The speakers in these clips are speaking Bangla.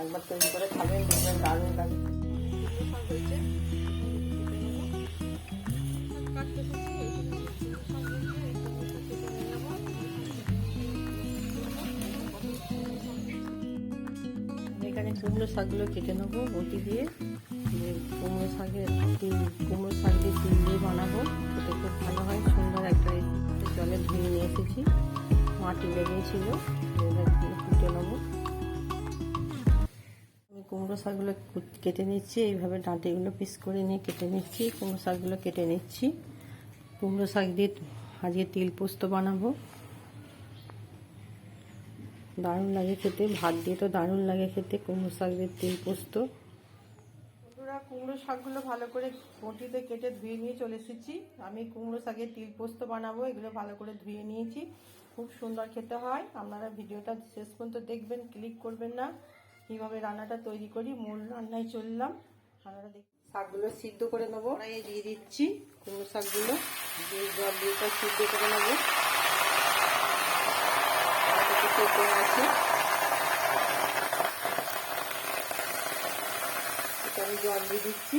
একবার তৈরি করে খাবেন দেখবেন দারুণ লাগে। এখানে কুমড়ো শাকগুলো কেটে নেব, বটি দিয়ে। দিয়ে কুমড়ো শাকের কুমড়ো শাক দিয়ে তিল দিয়ে বানাবো, খেতে খুব ভালো হয়। সুন্দর একটা জলে ধুয়ে নিয়ে এসেছি। মাটি লেগেছিল কুমড়ো শাকগুলো কেটে নিচ্ছি, এইভাবে ডাঁটিগুলো পিস করে নিয়ে কেটে নিচ্ছি, কুমড়ো শাকগুলো কেটে নিচ্ছি। কুমড়ো শাক দিয়ে আজকে তিল পোস্ত বানাবো। দারুণ লাগে খেতে, ভাত দিয়ে তো দারুণ লাগে খেতে, কুমড়ো শাক দিয়ে তিল পোস্ত। বন্ধুরা, কুমড়ো শাকগুলো ভালো করে বটিতে কেটে ধুয়ে নিয়ে চলে এসেছি। আমি কুমড়ো শাকের তিল পোস্ত বানাবো, এগুলো ভালো করে ধুয়ে নিয়েছি। খুব সুন্দর খেতে হয়। আপনারা ভিডিওটা শেষ পর্যন্ত দেখবেন, ক্লিক করবেন না। কীভাবে রান্নাটা তৈরি করি, মূল রান্নায় চললাম। আপনারা দেখ, শাকগুলো সিদ্ধ করে নেব। কড়াইয়ে দিয়ে দিচ্ছি কুমড়ো শাকগুলো। দিয়ে জল দিয়ে সিদ্ধ করে নেব। আছে আমি জল দিয়ে দিচ্ছি।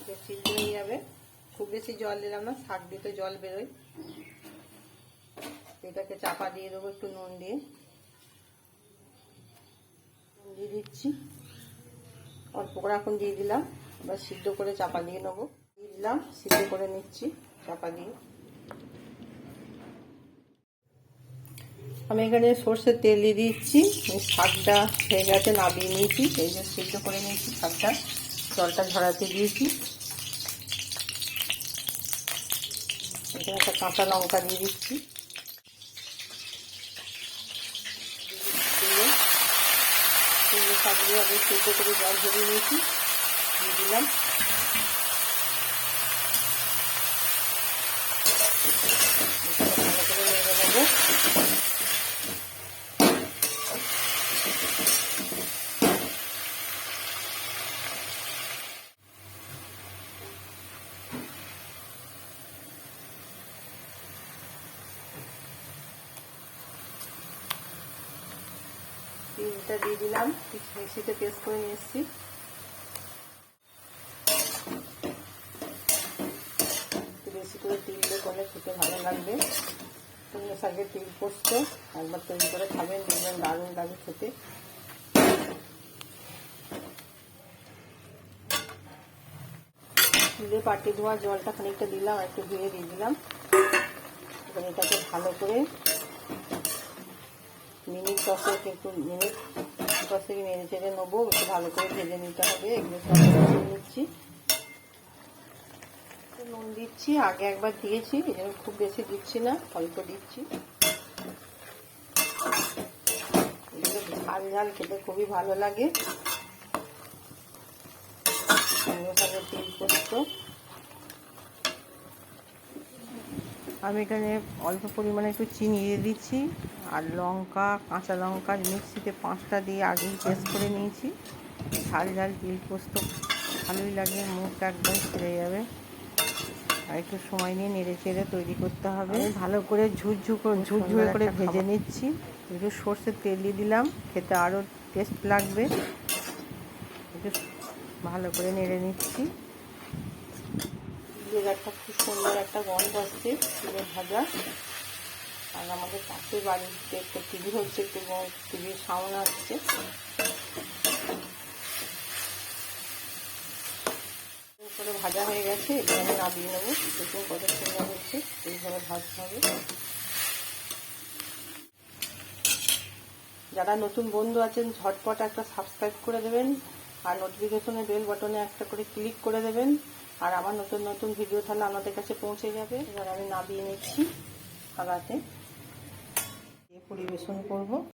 এটা সিদ্ধ হয়ে যাবে। খুব বেশি জল দিলাম না, শাক দিয়ে তো জল বেরোয়। এটাকে চাপা দিয়ে দেবো একটু নুন দিয়ে। দিয়ে দিচ্ছি। অল্প করে এখন দিয়ে দিলাম। এবার সিদ্ধ করে চাপা দিয়ে নেব। দিয়ে দিলাম, সিদ্ধ করে নিচ্ছি চাপা দিয়ে। আমি এখানে সর্ষের তেল দিয়ে দিচ্ছি। শাকটা হয়ে গেছে, নাবিয়ে নিয়েছি। এই যে সিদ্ধ করে নিয়েছি শাকটা, জলটা ঝরাতে দিয়েছি। এখানে একটা কাঁচা লঙ্কা দিয়ে দিচ্ছি দিয়ে কুমড়ো শাকগুলো আগে সিদ্ধ করে জল ঝরিয়ে নিয়েছি দিয়ে দিলাম ভালো করে নেড়ে নেব তিলটা দিয়ে দিলাম। মিক্সিতে পেস্ট করে নিয়ে বেশি করে তিল দিয়ে করলে খেতে ভালো লাগবে। কুমড়ো শাকের তিল পোস্ত একবার তৈরি করে খাবেন দেখবেন দারুণ লাগে খেতে। তুলে পাটি ধোয়া জলটা খানিকটা দিলাম, একটু ধুয়ে দিয়ে দিলাম। এটাকে ভালো করে মিনিট দশেক একটু মিনিট নেড়ে নেব একটু ভালো করে ভেজে নিতে হবে এগুলো সব নিচ্ছি নুন দিচ্ছি আগে একবার দিয়েছি এই জন্য খুব বেশি দিচ্ছি না অল্প দিচ্ছি এগুলো ঝাল ঝাল খেতে খুবই ভালো লাগে তেল পোস্ত আমি এখানে অল্প পরিমাণে একটু চিনি দিয়ে দিচ্ছি। আর লঙ্কা কাঁচা লঙ্কা মিক্সিতে পাঁচটা দিয়ে আগেই পেস্ট করে নিয়েছি। ঝাল ঝাল তিল পোস্ত ভালোই লাগে মুখটা একদম ছেড়ে যাবে। আর একটু সময় নিয়ে নেড়ে চেড়ে তৈরি করতে হবে। ভালো করে ঝুরঝু করে ঝুরঝুরে করে ভেজে নিচ্ছি। একটু সর্ষের তেল দিয়ে দিলাম খেতে আরও টেস্ট লাগবে। একটু ভালো করে নেড়ে নিচ্ছি। একটা খুব সুন্দর একটা গন্ধ আসছে ভাজা। আর আমাদের পাশের বাড়িতে একটু টিভি হচ্ছে, একটু টিভির সাউন্ড আসছে। করে ভাজা হয়ে গেছে এটা আমি নামিয়ে নেব। দেখুন কত সুন্দর হচ্ছে, এইভাবে ভাজতে হবে। যারা নতুন বন্ধু আছেন, ঝটপট একটা সাবস্ক্রাইব করে দেবেন, আর নোটিফিকেশনে বেল বটনে একটা করে ক্লিক করে দেবেন। আর আমার নতুন নতুন ভিডিও তাহলে আমাদের কাছে পৌঁছে যাবে। এবার আমি নামিয়ে নিচ্ছি থালাতে পরিবেশন করব।